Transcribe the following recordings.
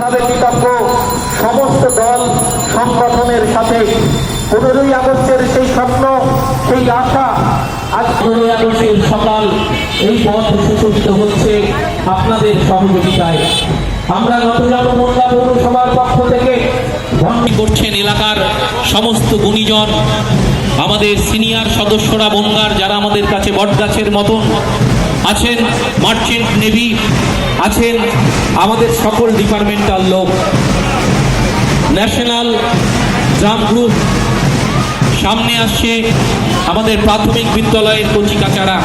ভাবে কৃতজ্ঞ সমস্ত দল সংগঠনের সাথে। পনেরোই আগস্টের সেই স্বপ্ন, সেই আশা, আজ পনেরোই আগস্টের সকাল, এই পথ সুসজ্জিত হচ্ছে আপনাদের সহযোগিতায়। আমরা নতুন মোল্লা পৌরসভার পক্ষ থেকে কি করছেন এলাকার সমস্ত গুণীজন, আমাদের সিনিয়র সদস্যরা, বনগার, যারা আমাদের কাছে বটগাছের মতন আছেন মার্চেন্ট নেভি, আছেন আমাদের সকল ডিপার্টমেন্টাল লোক। ন্যাশনাল ড্রাম গ্রুপ, সামনে আসছে আমাদের প্রাথমিক বিদ্যালয়ের কচি কাচারা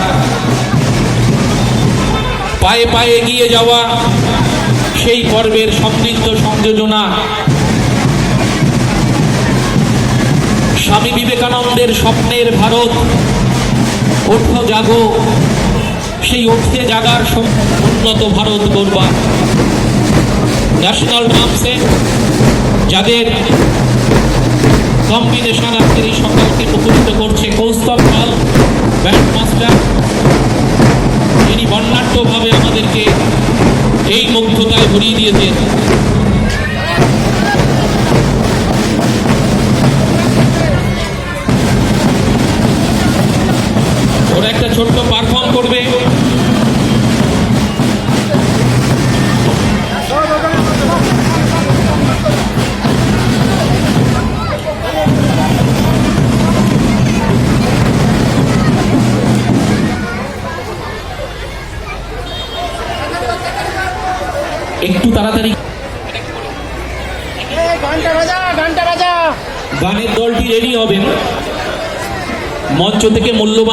পায়ে পায়ে এগিয়ে যাওয়া সেই পর্বের সমৃদ্ধ সংযোজনা। স্বামী বিবেকানন্দের স্বপ্নের ভারত, ওঠো, জাগো। সেই উঠে জাগার উন্নত ভারত গড়বা ন্যাশনাল ড্রামসে যাদের কম্বিনেশন আজকের এই সকালকে মুখরিত করছে কৌস্তব পাল ব্যান্ড মাস্টার যিনি বর্ণাঢ্যভাবে আমাদেরকে এই মুগ্ধতায় ভরিয়ে দিয়েছেন। ওরা একটা ছোট্ট পারফর্ম করবে। একটু তাড়াতাড়ি। গানের দলটি রেডি হবেন। মঞ্চ থেকে মূল্যবান